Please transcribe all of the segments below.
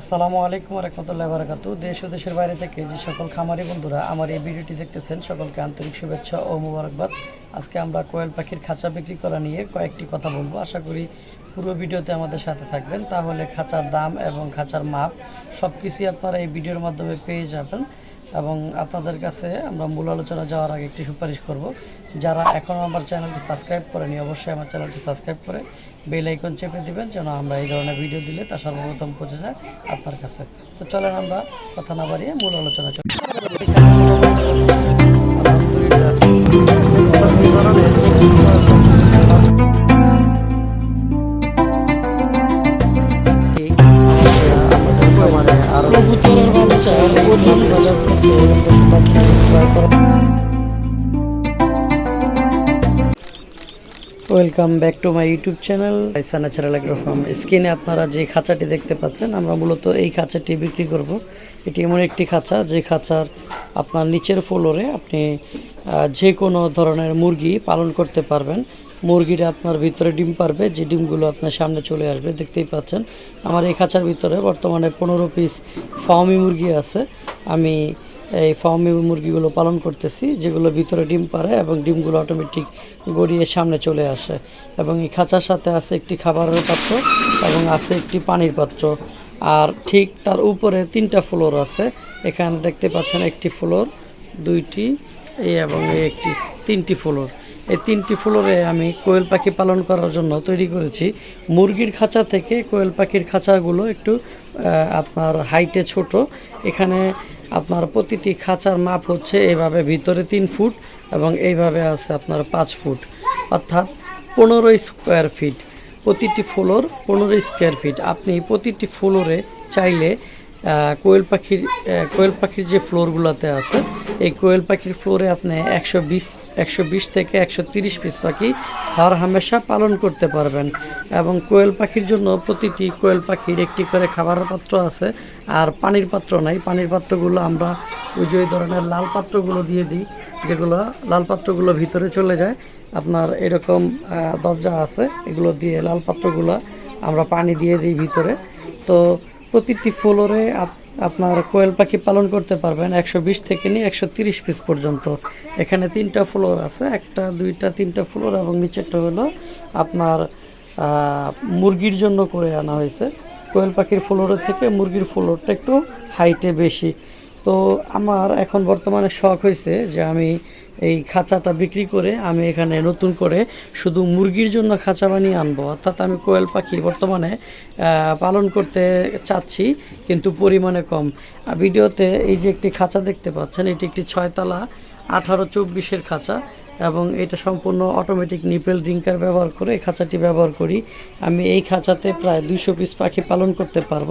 আসসালামু আলাইকুম রহমতুল্লাহ বারাকাতু দেশ ও দেশের বাইরে থেকে যে সকল খামারি বন্ধুরা আমার এই ভিডিওটি দেখতেছেন, সকলকে আন্তরিক শুভেচ্ছা ও মুবারকবাদ। আজকে আমরা কোয়েল পাখির খাঁচা বিক্রি করা নিয়ে কয়েকটি কথা বলব। আশা করি পুরো ভিডিওতে আমাদের সাথে থাকবেন। তাহলে খাঁচার দাম এবং খাঁচার মাপ সব কিছুই আপনারা এই ভিডিওর মাধ্যমে পেয়ে যাবেন। এবং আপনাদের কাছে আমরা মূল আলোচনা যাওয়ার আগে একটি সুপারিশ করব। যারা এখনও আমার চ্যানেলটি সাবস্ক্রাইব করেনি, অবশ্যই আমার চ্যানেলটি সাবস্ক্রাইব করে বেল আইকন চেপে দিবেন যেন আমরা এই ধরনের ভিডিও দিলে তা সর্বপ্রথম পৌঁছে যায় আপনার কাছে। তো চলেন আমরা কথা না বাড়িয়ে মূল আলোচনা চলি welcome back to my YouTube channel Aisa natural farm স্ক্রিনে আপনারা যে খাঁচাটি দেখতে পাচ্ছেন, আমরা মূলত এই খাঁচাটি বিক্রি করব। এটি এমন একটি খাঁচা, যে খাঁচার আপনার নিচের ফ্লোরে আপনি যে কোনো ধরনের মুরগি পালন করতে পারবেন। মুরগিটা আপনার ভিতরে ডিম পারবে, যে ডিমগুলো আপনার সামনে চলে আসবে, দেখতেই পাচ্ছেন। আমার এই খাঁচার ভিতরে বর্তমানে পনেরো পিস ফার্মি মুরগি আছে। আমি এই ফার্মি মুরগিগুলো পালন করতেছি, যেগুলো ভিতরে ডিম পারে এবং ডিমগুলো অটোমেটিক গড়িয়ে সামনে চলে আসে। এবং এই খাঁচার সাথে আছে একটি খাবারের পাত্র এবং আছে একটি পানির পাত্র। আর ঠিক তার উপরে তিনটা ফ্লোর আছে। এখানে দেখতে পাচ্ছেন একটি ফ্লোর, দুইটি এই এবং এই একটি, তিনটি ফ্লোর। এই তিনটি ফ্লোরে আমি কোয়েল পাখি পালন করার জন্য তৈরি করেছি। মুরগির খাঁচা থেকে কোয়েল পাখির খাঁচাগুলো একটু আপনার হাইটে ছোট। এখানে আপনার প্রতিটি খাঁচার মাপ হচ্ছে এইভাবে ভিতরে তিন ফুট এবং এইভাবে আছে আপনার পাঁচ ফুট, অর্থাৎ পনেরো স্কোয়ার ফিট। প্রতিটি ফ্লোর পনেরো স্কোয়ার ফিট। আপনি প্রতিটি ফ্লোরে চাইলে কোয়েল পাখির কোয়েল পাখির যে ফ্লোরগুলোতে আছে, এই কোয়েল পাখির ফ্লোরে আপনি একশো বিশ একশো বিশ থেকে একশো তিরিশ পিস পাখি হর হামেশা পালন করতে পারবেন। এবং কোয়েল পাখির জন্য প্রতিটি কোয়েল পাখির একটি করে খাবারের পাত্র আছে, আর পানির পাত্র নাই। পানির পাত্রগুলো আমরা ওই যে ধরনের লাল পাত্রগুলো দিয়ে দিই, যেগুলো লাল পাত্রগুলো ভিতরে চলে যায়। আপনার এরকম দরজা আছে, এগুলো দিয়ে লাল পাত্রগুলো আমরা পানি দিয়ে দিই ভিতরে। তো প্রতিটি ফ্লোরে আপ- আপনার কোয়েল পাখি পালন করতে পারবেন একশো বিশ থেকে নিয়ে একশো তিরিশ পিস পর্যন্ত। এখানে তিনটা ফ্লোর আছে, একটা, দুইটা, তিনটা ফ্লোর এবং নিচেরটা হলো আপনার মুরগির জন্য করে আনা হয়েছে। কোয়েল পাখির ফ্লোরের থেকে মুরগির ফ্লোরটা একটু হাইটে বেশি। তো আমার এখন বর্তমানে শখ হয়েছে যে আমি এই খাঁচাটা বিক্রি করে আমি এখানে নতুন করে শুধু মুরগির জন্য খাঁচা বানিয়ে আনব। অর্থাৎ আমি কোয়েল পাখি বর্তমানে পালন করতে চাচ্ছি, কিন্তু পরিমাণে কম। ভিডিওতে এই যে একটি খাঁচা দেখতে পাচ্ছেন, এটি একটি ছয়তলা আঠারো চব্বিশের খাঁচা। এবং এটা সম্পূর্ণ অটোমেটিক নিপেল ড্রিঙ্কার ব্যবহার করে এই খাঁচাটি ব্যবহার করি আমি এই খাঁচাতে প্রায় দুশো পিস পাখি পালন করতে পারব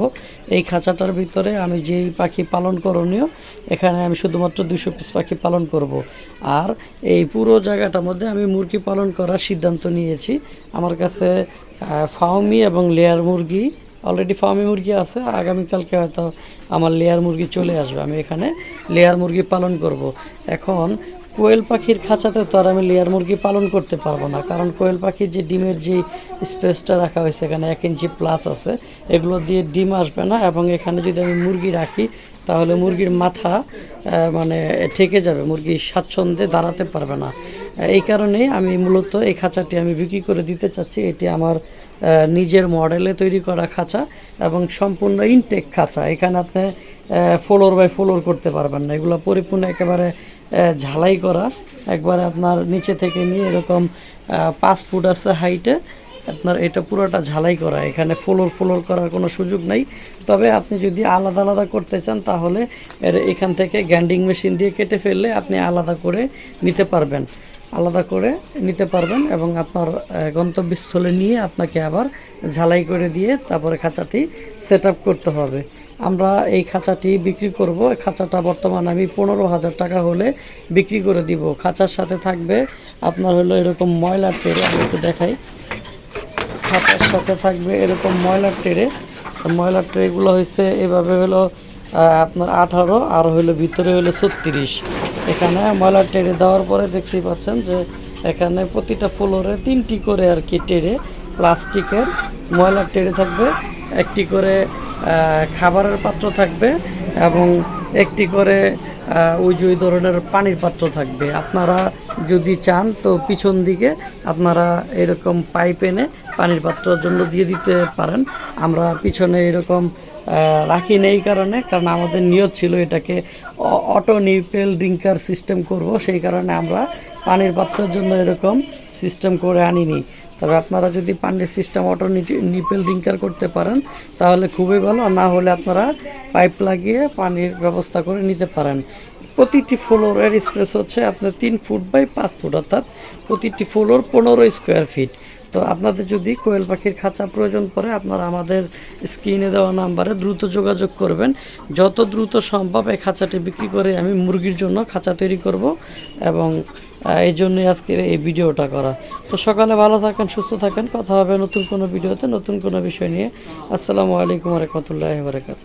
এই খাঁচাটার ভিতরে আমি যেই পাখি পালন করণীয়, এখানে আমি শুধুমাত্র দুশো পিস পাখি পালন করব। আর এই পুরো জায়গাটার মধ্যে আমি মুরগি পালন করার সিদ্ধান্ত নিয়েছি আমার কাছে ফাউমি এবং লেয়ার মুরগি অলরেডি ফার্মি মুরগি আছে, আগামীকালকে হয়তো আমার লেয়ার মুরগি চলে আসবে আমি এখানে লেয়ার মুরগি পালন করব। এখন কোয়েল পাখির খাঁচাতে তো আর আমি লেয়ার মুরগি পালন করতে পারব না। কারণ কোয়েল পাখির যে ডিমের যে স্পেসটা রাখা হয়েছে, এখানে এক ইঞ্চি প্লাস আছে, এগুলো দিয়ে ডিম আসবে না এবং এখানে যদি আমি মুরগি রাখি, তাহলে মুরগির মাথা মানে ঠেকে যাবে, মুরগি স্বাচ্ছন্দ্যে দাঁড়াতে পারবে না। এই কারণে আমি মূলত এই খাঁচাটি আমি বিক্রি করে দিতে চাচ্ছি। এটি আমার নিজের মডেলে তৈরি করা খাঁচা এবং সম্পূর্ণ ইনটেক খাঁচা। এখানে আপনি ফ্লোর বাই ফ্লোর করতে পারবেন না। এগুলো পরিপূর্ণ একেবারে ঝালাই করা। একবারে আপনার নিচে থেকে নিয়ে এরকম পাঁচ ফুট আছে হাইটে, আপনার এটা পুরোটা ঝালাই করা। এখানে ফ্লোর ফ্লোর করার কোনো সুযোগ নাই। তবে আপনি যদি আলাদা আলাদা করতে চান, তাহলে এর এখান থেকে গ্যান্ডিং মেশিন দিয়ে কেটে ফেললে আপনি আলাদা করে নিতে পারবেন। আলাদা করে নিতে পারবেন এবং আপনার গন্তব্যস্থলে নিয়ে আপনাকে আবার ঝালাই করে দিয়ে তারপরে খাঁচাটি সেট করতে হবে। আমরা এই খাঁচাটি বিক্রি করব। এই খাঁচাটা বর্তমানে আমি পনেরো হাজার টাকা হলে বিক্রি করে দিব। খাঁচার সাথে থাকবে আপনার হলো এরকম ময়লা টেরে আমি একটু দেখাই। খাঁচার সাথে থাকবে এরকম ময়লার ট্রে ময়লার ট্রেগুলো হয়েছে এভাবে হলো আপনার আঠারো, আর হলো ভিতরে হলো ছত্রিশ। এখানে ময়লার ট্রে দেওয়ার পরে দেখতেই পাচ্ছেন যে এখানে প্রতিটা ফ্লোরে তিনটি করে আর কি টেরে প্লাস্টিকের ময়লার ট্রে থাকবে। একটি করে খাবারের পাত্র থাকবে এবং একটি করে আহ, ওই ধরনের পানির পাত্র থাকবে। আপনারা যদি চান তো পিছন দিকে আপনারা এরকম পাইপ এনে পানির পাত্রের জন্য দিয়ে দিতে পারেন। আমরা পিছনে এরকম রাখি নেই কারণে কারণ আমাদের নিয়ত ছিল এটাকে অটো নিপেল ড্রিঙ্কার সিস্টেম করব। সেই কারণে আমরা পানির পাত্রের জন্য এরকম সিস্টেম করে আনিনি। তবে আপনারা যদি পানির সিস্টেম অটো নিপেল ড্রিঙ্কার করতে পারেন, তাহলে খুবই ভালো। আর না হলে আপনারা পাইপ লাগিয়ে পানির ব্যবস্থা করে নিতে পারেন। প্রতিটি ফ্লোরের স্পেস হচ্ছে আপনার তিন ফুট বাই পাঁচ ফুট অর্থাৎ প্রতিটি ফ্লোর পনেরো স্কোয়ার ফিট তো আপনাদের যদি কোয়েল পাখির খাঁচা প্রয়োজন পড়ে, আপনারা আমাদের স্ক্রিনে দেওয়া নাম্বারে দ্রুত যোগাযোগ করবেন। যত দ্রুত সম্ভব এই খাঁচাটি বিক্রি করে আমি মুরগির জন্য খাঁচা তৈরি করব এবং এই জন্যই আজকের এই ভিডিওটা করা। তো সকালে ভালো থাকেন, সুস্থ থাকেন। কথা হবে নতুন কোনো ভিডিওতে নতুন কোনো বিষয় নিয়ে। আসসালামু আলাইকুম রহমতুল্লাহ বারকাত